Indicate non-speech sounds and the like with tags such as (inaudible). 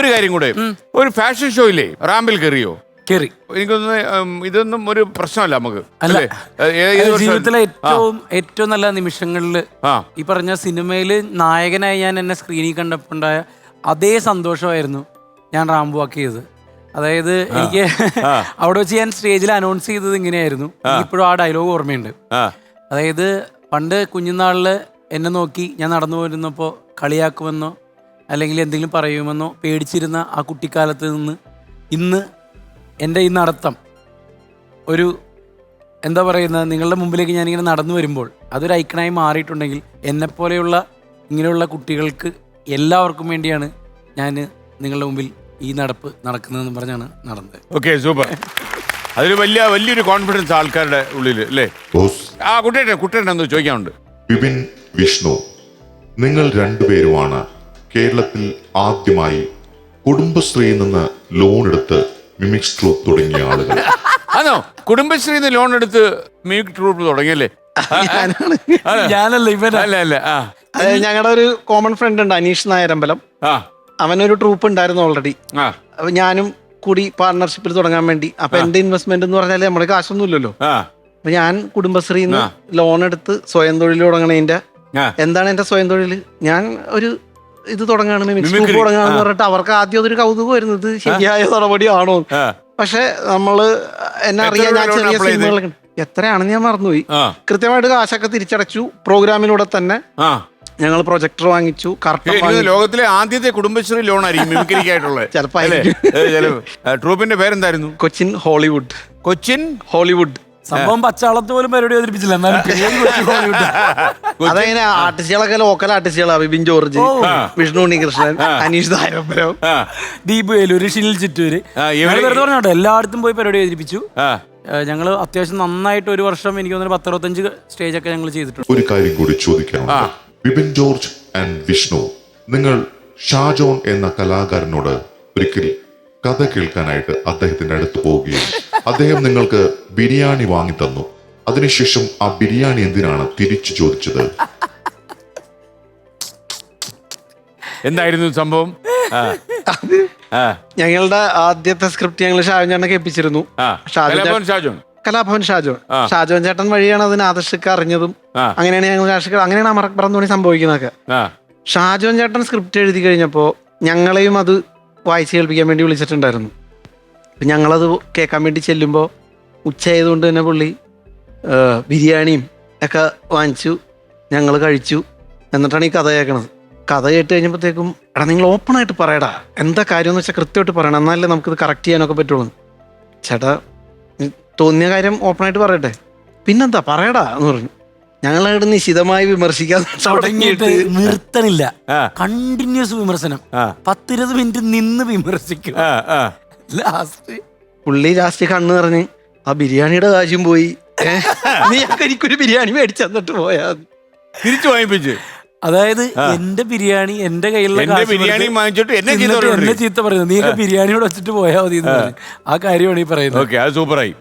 ഒരു കാര്യം കൂടെ. ഒരു ഫാഷൻ ഷോ ഇല്ലേ? റാമ്പിൽ കയറിയോ? കേറി. എനിക്കൊന്ന് ഇതൊന്നും ഒരു പ്രശ്നമല്ല നമുക്ക്. അല്ലേ? ജീവിതത്തിലെ ഏറ്റവും ഏറ്റവും നല്ല നിമിഷങ്ങളിൽ ഈ പറഞ്ഞ സിനിമയിൽ നായകനായി ഞാൻ എന്നെ സ്ക്രീനിൽ കണ്ടപ്പോണ്ടായ അതേ സന്തോഷമായിരുന്നു ഞാൻ റാംബു ആക്കിയത് അതായത് എനിക്ക് (laughs) അവിടെ വെച്ച് ഞാൻ സ്റ്റേജിൽ അനൗൺസ് ചെയ്തത് ഇങ്ങനെയായിരുന്നു. ഇപ്പോഴും ആ ഡയലോഗ് ഓർമ്മയുണ്ട്. അതായത് പണ്ട് കുഞ്ഞുനാളിൽ എന്നെ നോക്കി ഞാൻ നടന്നു പോരുന്നപ്പോൾ കളിയാക്കുമെന്നോ അല്ലെങ്കിൽ എന്തെങ്കിലും പറയുമെന്നോ പേടിച്ചിരുന്ന ആ കുട്ടിക്കാലത്ത് നിന്ന് ഇന്ന് എന്റെ ഈ നടത്തം ഒരു എന്താ പറയുന്നത്? നിങ്ങളുടെ മുമ്പിലേക്ക് ഞാനിങ്ങനെ നടന്നു വരുമ്പോൾ അതൊരു ഐക്കണായി മാറിയിട്ടുണ്ടെങ്കിൽ എന്നെപ്പോലെയുള്ള ഇങ്ങനെയുള്ള കുട്ടികൾക്ക് എല്ലാവർക്കും വേണ്ടിയാണ് ഞാൻ നിങ്ങളുടെ മുമ്പിൽ ഈ നടപ്പ് നടക്കുന്നതെന്ന് പറഞ്ഞാണ് നടന്നത്. ഓക്കെ സൂപ്പർ അതൊരു വലിയ വലിയൊരു കോൺഫിഡൻസ് ആൾക്കാരുടെ ഉള്ളിൽ അല്ലേ? ബോസ് ആ കുട്ടിയുടെ കുട്ടിയുടെ എന്തോ ചോദിക്കാനുണ്ട്. വിപിൻ വിഷ്ണു നിങ്ങൾ രണ്ടുപേരുമാണ് കേരളത്തിൽ ആദ്യമായി കുടുംബശ്രീയിൽ നിന്ന് ലോൺ എടുത്ത് മിമിക് ട്രൂപ്പ് തുടങ്ങിയ ആളുകൾ. ആണോ? കുടുംബശ്രീന്ന് ലോൺ എടുത്ത് മിമിക് ട്രൂപ്പ് തുടങ്ങിയല്ലേ? ഞാനാണ്. ഞാനല്ല ഇവൻ അല്ല അല്ല ആ. അത് ഞങ്ങളുടെ ഒരു കോമൺ ഫ്രണ്ട് ഉണ്ട് അനീഷ് നായരമ്പലം. ആ. അവനൊരു ട്രൂപ്പ് ഉണ്ടായിരുന്നു ഓൾറെഡി ആ. അപ്പൊ ഞാനും കൂടി പാർട്ണർഷിപ്പിൽ തുടങ്ങാൻ വേണ്ടി. അപ്പൊ എന്റെ ഇൻവെസ്റ്റ്മെന്റ് എന്ന് പറഞ്ഞാൽ നമ്മുടെ കാശൊന്നും ഇല്ലല്ലോ ആ. അപ്പൊ ഞാൻ കുടുംബശ്രീന്ന് ലോൺ എടുത്ത് സ്വയം തൊഴിൽ തുടങ്ങണതിന്റെ ആ. എന്താണ് എന്റെ സ്വയം തൊഴിൽ ഞാൻ ഒരു ഇത് തുടങ്ങാണ് മിമിക്സ് തുടങ്ങാന്ന് പറഞ്ഞിട്ട് അവർക്ക് ആദ്യം അതൊരു കൗതുകമായിരുന്നു ഇത് ശരിയായ നടപടിയാണോ? പക്ഷെ നമ്മൾ എന്നെ അറിയാൻ ഞാൻ ചെറിയ സിനിമകൾ? സിനിമകളൊക്കെ എത്രയാണെന്ന് ഞാൻ മറന്നുപോയി. കൃത്യമായിട്ട് കാശൊക്കെ തിരിച്ചടച്ചു. പ്രോഗ്രാമിലൂടെ തന്നെ ഞങ്ങൾ പ്രൊജക്ടർ വാങ്ങിച്ചു. ലോകത്തിലെ ആദ്യത്തെ കുടുംബശ്രീ ലോൺ ആയിരിക്കും മിമിക്രിക്കായിട്ടുള്ളത്. (laughs) ചിലപ്പോ ട്രൂപ്പിന്റെ പേരെന്തായിരുന്നു? കൊച്ചിൻ ഹോളിവുഡ്. കൊച്ചിൻ? ഹോളിവുഡ്. സംഭവം പച്ചാളത്ത് പോലും പരിപാടി അവതരിപ്പിച്ചില്ല. എന്നാലും പേര് കൊച്ചു ഹോളിവുഡ്. അതങ്ങനെ ആർട്ടിസ്റ്റുകളൊക്കെ ലോക്കൽ ആർട്ടിസ്റ്റുകളാ ബിബിൻ ജോർജ് വിഷ്ണു ഉണ്ണികൃഷ്ണൻ അനീഷ് ആ. ദീപ് വേലൂര് ഷിനിൽ ചിറ്റൂര്. വെറുതെ പറഞ്ഞോട്ടെ എല്ലായിടത്തും പോയി പരിപാടി അവതരിപ്പിച്ചു. ഞങ്ങൾ അത്യാവശ്യം നന്നായിട്ട് ഒരു വർഷം എനിക്ക് തോന്നുന്നു പത്തറുപത്തഞ്ച് സ്റ്റേജ് ഒക്കെ ഞങ്ങൾ ചെയ്തിട്ടുണ്ട്. ഒരു കാര്യം കൂടി ചോദിക്കാനുണ്ട്. വിപിൻ ജോർജ് ആൻഡ് വിഷ്ണു നിങ്ങൾ ഷാജോൺ എന്ന കലാകാരനോട് ഒരിക്കൽ കഥ കേൾക്കാനായിട്ട് അദ്ദേഹത്തിന്റെ അടുത്ത് പോവുകയും അദ്ദേഹം നിങ്ങൾക്ക് ബിരിയാണി വാങ്ങി തന്നു അതിനുശേഷം ആ ബിരിയാണി എന്തിനാണ് തിരിച്ചു ചോദിച്ചത്? എന്തായിരുന്നു സംഭവം? ഞങ്ങളുടെ ആദ്യത്തെ സ്ക്രിപ്റ്റ് ഞങ്ങൾ ഷാജു ചേട്ടനെ കേൾപ്പിച്ചിരുന്നു. കലാഭവൻ ഷാജു. ഷാജോൻ ഷാജോൻ ചേട്ടൻ വഴിയാണ് അതിന് ആദർശക്ക് അറിഞ്ഞതും. അങ്ങനെയാണ് ഞങ്ങൾ ആദർശക്ക് അങ്ങനെയാണ് അമറപ്പുറം തോണി സംഭവിക്കുന്നതൊക്കെ. ഷാജോൻ ചേട്ടൻ സ്ക്രിപ്റ്റ് എഴുതി കഴിഞ്ഞപ്പോൾ ഞങ്ങളെയും അത് വായിച്ചു കേൾപ്പിക്കാൻ വേണ്ടി വിളിച്ചിട്ടുണ്ടായിരുന്നു. അപ്പം ഞങ്ങളത് കേൾക്കാൻ വേണ്ടി ചെല്ലുമ്പോൾ ഉച്ചയായതുകൊണ്ട് തന്നെ പുള്ളി ബിരിയാണിയും ഒക്കെ വാങ്ങിച്ചു ഞങ്ങൾ കഴിച്ചു എന്നിട്ടാണ് ഈ കഥ കേൾക്കണത്. കഥ കേട്ട് കഴിഞ്ഞപ്പോഴത്തേക്കും എടാ നിങ്ങൾ ഓപ്പണായിട്ട് പറയടാ. എന്താ കാര്യം എന്ന് വെച്ചാൽ കൃത്യമായിട്ട് പറയണം. എന്നാലേ നമുക്കിത് കറക്റ്റ് ചെയ്യാനൊക്കെ പറ്റുള്ളൂ. ചേട്ടാ തോന്നിയ കാര്യം ഓപ്പണായിട്ട് പറയട്ടെ. പിന്നെന്താ പറയടാ എന്ന് പറഞ്ഞു. ഞങ്ങൾ ഞങ്ങളവിടെ നിശിതമായി വിമർശിക്കാൻ തുടങ്ങിയിട്ട് നിർത്തണില്ല. കണ്ടിന്യൂസ് വിമർശനം. പത്തിരുപത് മിനിറ്റ് നിന്ന് വിമർശിക്കും ആ ആ. ലാസ്റ്റ്. പുള്ളി ലാസ്റ്റ് കണ്ണു നിറഞ്ഞ് ആ ബിരിയാണിയുടെ കാശും പോയി. നീ എനിക്കൊരു ബിരിയാണി മേടിച്ചു തന്നിട്ട് പോയാ മതി." തിരിച്ചു വാങ്ങിപ്പിച്ച്. അതായത് എന്റെ ബിരിയാണി എന്റെ കയ്യിലുള്ള ബിരിയാണി വാങ്ങിച്ചിട്ട് എന്നെ ചീത്ത എന്നെ പറയുന്നത് നീ ബിരിയാണിയോട് വെച്ചിട്ട് പോയാൽ മതി പറഞ്ഞു. ആ കാര്യമാണ് ഈ പറയുന്നത്. ഓക്കെ അത് സൂപ്പറായി.